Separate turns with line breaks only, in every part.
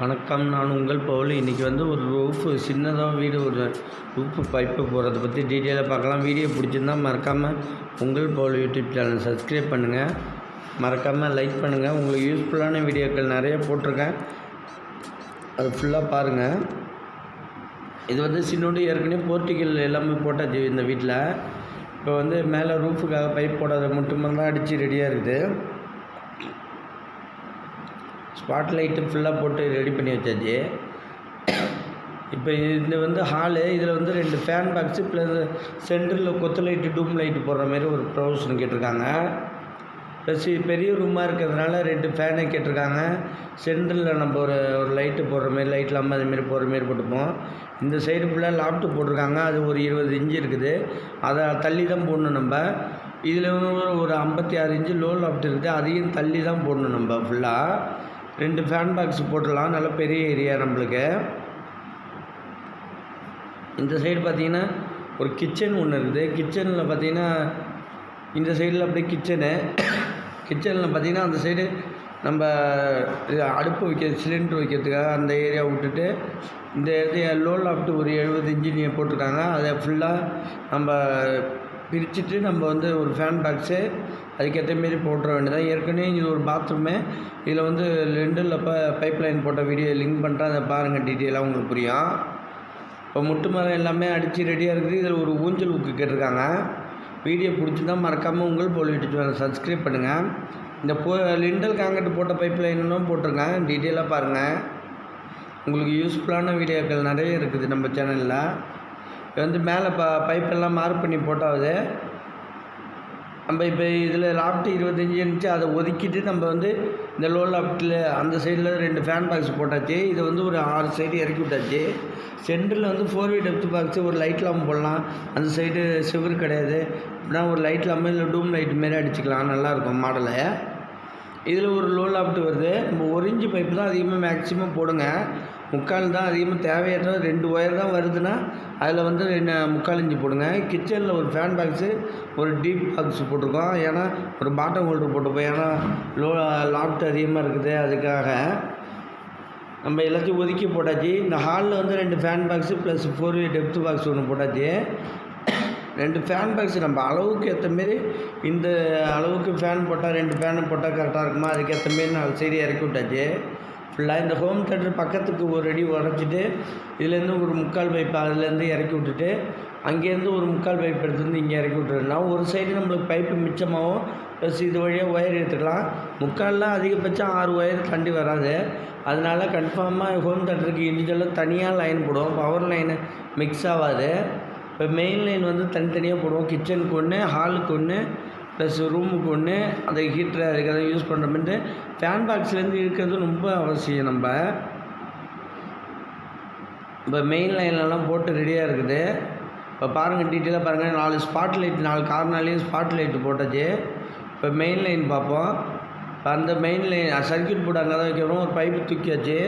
வணக்கம். நான் உங்கள் பவுல். இன்றைக்கி வந்து ஒரு ரூஃபு சின்னதாக வீடு ஒரு ரூஃபு பைப்பு போகிறத பற்றி டீட்டெயிலாக பார்க்கலாம். வீடியோ பிடிச்சிருந்தா மறக்காமல் உங்கள் பவுல் யூடியூப் சேனல் சப்ஸ்கிரைப் பண்ணுங்கள் மறக்காமல் லைக் பண்ணுங்கள் உங்களுக்கு யூஸ்ஃபுல்லான வீடியோக்கள் நிறைய போட்டிருக்கேன். அது ஃபுல்லாக பாருங்கள் இது வந்து சின்னோண்டு ஏற்கனவே போர்ட்டிகல் எல்லாமே போட்டாச்சு இந்த வீட்டில் இப்போ வந்து மேலே ரூஃபுக்காக பைப் போடாத மட்டும்தான் அடித்து ரெடியாக இருக்குது. ஸ்பாட் லைட்டு ஃபுல்லாக போட்டு ரெடி பண்ணி வச்சாச்சு. இப்போ இது வந்து ஹாலு இதில் வந்து ரெண்டு ஃபேன் பாக்ஸு ப்ளஸ் சென்டரில் கொத்து லைட்டு டூம் லைட்டு போடுற மாதிரி ஒரு ப்ரொவிஷன் கேட்டிருக்காங்க. ப்ளஸ் பெரிய ரூமாக இருக்கிறதுனால ரெண்டு ஃபேனை கேட்டிருக்காங்க. சென்டரில் நம்ம ஒரு ஒரு லைட்டு போடுற மாதிரி லைட் இல்லாமல் அதுமாரி போடுற மாரி போட்டுப்போம். இந்த சைடு ஃபுல்லாக லாப்ட்டு போட்டிருக்காங்க. அது ஒரு இருபது இன்ச்சு இருக்குது. அதை தள்ளி தான் போடணும் நம்ம. இதில் ஒரு ஐம்பத்தி ஆறு இன்ச்சு லோ லாப்ட் இருக்குது. அதையும் தள்ளி தான் போடணும் நம்ம ஃபுல்லாக ரெண்டு ஃபேன் பாக்ஸ் போட்டுடலாம். நல்ல பெரிய ஏரியா நம்மளுக்கு. இந்த சைடு பார்த்தீங்கன்னா ஒரு கிச்சன் ஒன்று இருக்குது. கிச்சனில் பார்த்தீங்கன்னா இந்த சைடில் அப்படியே கிச்சனு கிச்சனில் பார்த்தீங்கன்னா அந்த சைடு நம்ம இது அடுப்பு வைக்க சிலிண்டர் வைக்கிறதுக்காக அந்த ஏரியா விட்டுட்டு இந்த ஏரியா லோ லாப்ட்டு ஒரு எழுபது இன்ஜினியர் போட்டிருக்காங்க. அதை ஃபுல்லாக நம்ம பிரிச்சுட்டு நம்ம வந்து ஒரு ஃபேன் பாக்ஸு அதுக்கேற்ற மாரி போட்டுற வேண்டியதான் ஏற்கனவே இது ஒரு பாத்ரூமு இதில் வந்து ரெண்டில் இப்போ பைப் லைன் போட்ட வீடியோ லிங்க் பண்ணுறேன் அதை பாருங்கள் டீட்டெயிலாக உங்களுக்கு புரியும். இப்போ முட்டு மரம் எல்லாமே அடித்து ரெடியாக இருக்குது. இதில் ஒரு ஊஞ்சல் ஊக்கு கேட்டிருக்காங்க. வீடியோ பிடிச்சிருந்தால் மறக்காமல் உங்கள் போல் யூடியூப் சப்ஸ்கிரைப் பண்ணுங்கள் இந்த போ லிண்டல் காங்கிரட் போட்ட பைப் லைனும் போட்டிருக்கேன் டீட்டெயிலாக பாருங்கள் உங்களுக்கு யூஸ்ஃபுல்லான வீடியோக்கள் நிறைய இருக்குது நம்ம சேனலில் இது வந்து மேலே ப பைப்பெல்லாம் மார்க் பண்ணி போட்டாவது நம்ம இப்போ இதில் லாஃப்ட்டு இருபத்தஞ்சி இருந்துச்சு அதை ஒதுக்கிட்டு நம்ம வந்து இந்த லோ லாஃப்ட்டில் அந்த சைடில் ரெண்டு ஃபேன் பாக்ஸ் போட்டாச்சு. இதை வந்து ஒரு ஆறு சைடு இறக்கி விட்டாச்சு. சென்டரில் வந்து ஃபோர் வே டெப்த் பாக்ஸு ஒரு லைட் லாம்பு போடலாம். அந்த சைடு சிவர் கிடையாது. அப்படின்னா ஒரு லைட் லாம்பு இல்லை டூம் லைட் மாரி அடிச்சுக்கலாம். நல்லாயிருக்கும் மாடலை இதில் ஒரு லோ லாஃப்ட் வருது. நம்ம ஒரு இன்ச்சு பைப்பு தான் அதிகமாக மேக்ஸிமம் போடுங்க. முக்கால் தான் அதிகமாக தேவையற்ற ரெண்டு ஒயர் தான் வருதுன்னா அதில் வந்து ரெண்டு முக்கால் இஞ்சி போடுங்க. கிச்சனில் ஒரு ஃபேன் பாக்ஸு ஒரு டீப் பாக்ஸ் போட்டிருக்கோம். ஏன்னா ஒரு பாட்டம் ஹோல்டர் போட்டுப்போம் ஏன்னா லோ லாப்ட் அதிகமாக இருக்குது. அதுக்காக நம்ம எல்லாத்தையும் ஒதுக்கி போட்டாச்சு. இந்த ஹாலில் வந்து ரெண்டு fan box plus four way depth box ஒன்று போட்டாச்சு. ரெண்டு ஃபேன் பாக்ஸ் நம்ம அளவுக்கு ஏற்ற மாரி இந்த அளவுக்கு ஃபேன் போட்டால் ரெண்டு ஃபேனு போட்டால் கரெக்டாக இருக்குமா? அதுக்கேற்ற மாரி நாலு சரி இறக்கி விட்டாச்சு. ஃபுல்லாக இந்த ஹோம் தேட்டர் பக்கத்துக்கு ஒரு அடி உடச்சிட்டு இதுலேருந்து ஒரு முக்கால் பைப் அதுலேருந்து இறக்கி விட்டுட்டு அங்கேருந்து ஒரு முக்கால் பைப் எடுத்து வந்து இங்கே இறக்கி விட்டுருலாம் ஒரு சைடு நம்மளுக்கு பைப்பு மிச்சமாகவும் ப்ளஸ் இது வழியாக ஒயர் எடுத்துக்கலாம் முக்கால்லாம் அதிகபட்சம் ஆறு ஒயர் தண்டி வராது. அதனால கன்ஃபார்மாக ஹோம் தேட்டருக்கு இண்டிவிஜுவலாக தனியாக லைன் போடுவோம். பவர் லைனு மிக்ஸ் ஆகாது. இப்போ மெயின் லைன் வந்து தனித்தனியாக போடுவோம். கிச்சனுக்கு ஒன்று ஹாலுக்கு ஒன்று ப்ளஸ் ரூமுக்கு ஒன்று அந்த ஹீட்டர் அதுக்காக யூஸ் பண்ணுற மாதிரி. ஃபேன் பாக்ஸ்லேருந்து இருக்கிறது ரொம்ப அவசியம் நம்ம. இப்போ மெயின் லைன்லலாம் போட்டு ரெடியாக இருக்குது. இப்போ பாருங்கள் டீட்டெயிலாக பாருங்கள் நாலு ஸ்பாட் லைட் நாலு கார்னாலேயும் ஸ்பாட் லைட்டு போட்டாச்சு இப்போ மெயின் லைன் பார்ப்போம். இப்போ அந்த மெயின் லைன் சர்க்கியூட் போர்டு அங்கே தான் வைக்கிறோம் ஒரு பைப்பு தூக்கியாச்சு.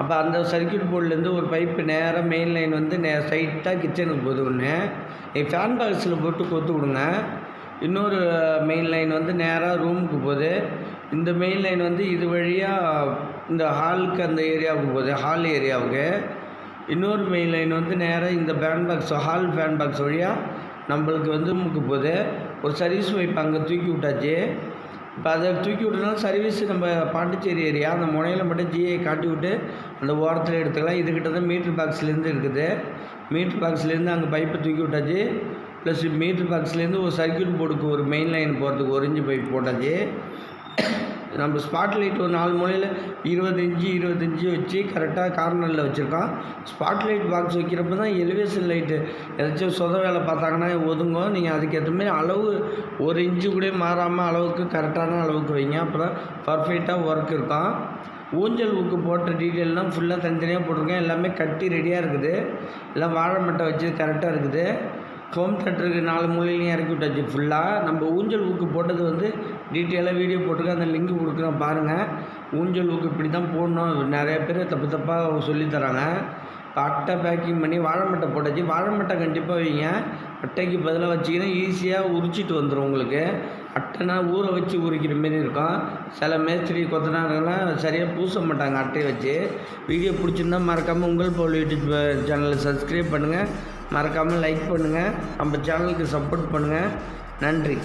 அப்போ அந்த சர்க்கியூட் போர்ட்லேருந்து ஒரு பைப்பு நேராக மெயின் லைன் வந்து நே ஸ்ட்ரைட்டாக கிச்சனுக்கு போகுது ஒன்று ஃபேன் பாக்ஸில் போட்டு கொத்து கொடுங்க இன்னொரு மெயின் லைன் வந்து நேராக ரூமுக்கு போகுது. இந்த மெயின் லைன் வந்து இது வழியாக இந்த ஹாலுக்கு அந்த ஏரியாவுக்கு போகுது. ஹால் ஏரியாவுக்கு இன்னொரு மெயின் லைன் வந்து நேராக இந்த fan box hall fan box வழியாக நம்மளுக்கு வந்து ரூமுக்கு போகுது. ஒரு சர்வீஸ் வைப்பு அங்கே தூக்கி விட்டாச்சு. இப்போ அதை தூக்கி விட்டுனா சர்வீஸ் நம்ம பாண்டிச்சேரி ஏரியா அந்த முனையில் மட்டும் ஜிஐ காட்டி விட்டு அந்த ஓரத்தில் எடுத்துக்கலாம். இதுக்கிட்ட தான் மீட்ரு பாக்ஸ்லேருந்து இருக்குது. மீட்ரு பாக்ஸ்லேருந்து அங்கே பைப்பை தூக்கி விட்டாச்சு. ப்ளஸ் மீட்ரு பாக்ஸ்லேருந்து ஒரு சர்க்கியூட் போர்டுக்கு ஒரு மெயின் லைன் போகிறதுக்கு ஒரு இன்ச்சு பைப் போட்டாச்சு நம்ம ஸ்பாட் லைட் ஒரு நாலு மூலையில் இருபது இருபத்தஞ்சி வச்சு கரெக்டாக கார்னரில் வச்சுருக்கோம். ஸ்பாட் லைட் பாக்ஸ் வைக்கிறப்ப தான் எலிவேஷன் லைட்டு ஏதாச்சும் சொத வேலை பார்த்தாங்கன்னா ஒதுங்கும். நீங்கள் அதுக்கேற்ற மாதிரி அளவு ஒரு இன்ச்சு கூட மாறாமல் அளவுக்கு கரெக்டான அளவுக்கு வைங்க. அப்போ தான் பர்ஃபெக்டாக ஒர்க் இருக்கும். ஊஞ்சல் ஊக்கு போட்ட டீட்டெயிலெலாம் ஃபுல்லாக தனித்தனியாக போட்டிருக்கேன். எல்லாமே கட்டி ரெடியாக இருக்குது. எல்லாம் வாழை மட்டை வச்சு கரெக்டாக இருக்குது. ஹோம் தேட்டருக்கு நாலு மூலையிலையும் இறக்கி விட்டாச்சு. ஃபுல்லாக நம்ம ஊஞ்சல் ஊக்கு போட்டது வந்து டீட்டெயிலாக வீடியோ போட்டிருக்கேன். அந்த லிங்க் கொடுக்குறோம் பாருங்கள் ஊஞ்சல் ஊக்கு இப்படி தான் போடணும். நிறைய பேர் தப்பு தப்பாக சொல்லித்தராங்க இப்போ அட்டை பேக்கிங் பண்ணி வாழைமட்டை போட்டாச்சு. வாழைமட்டை கண்டிப்பாக வைங்க. அட்டைக்கு பதிலாக வச்சிங்கன்னா ஈஸியாக உரிச்சிட்டு வந்துடும் உங்களுக்கு. அட்டைனா ஊற வச்சு உரிக்கிற மாரி இருக்கும். சில மேஸ்திரி கொத்தனாரெல்லாம் சரியாக பூச மாட்டாங்க அட்டையை வச்சு. வீடியோ பிடிச்சிருந்தா மறக்காமல் உங்கள் போல் யூடியூப் சேனலை சப்ஸ்கிரைப் பண்ணுங்கள் மறக்காமல் லைக் பண்ணுங்கள் நம்ம சேனலுக்கு சப்போர்ட் பண்ணுங்கள் நன்றி.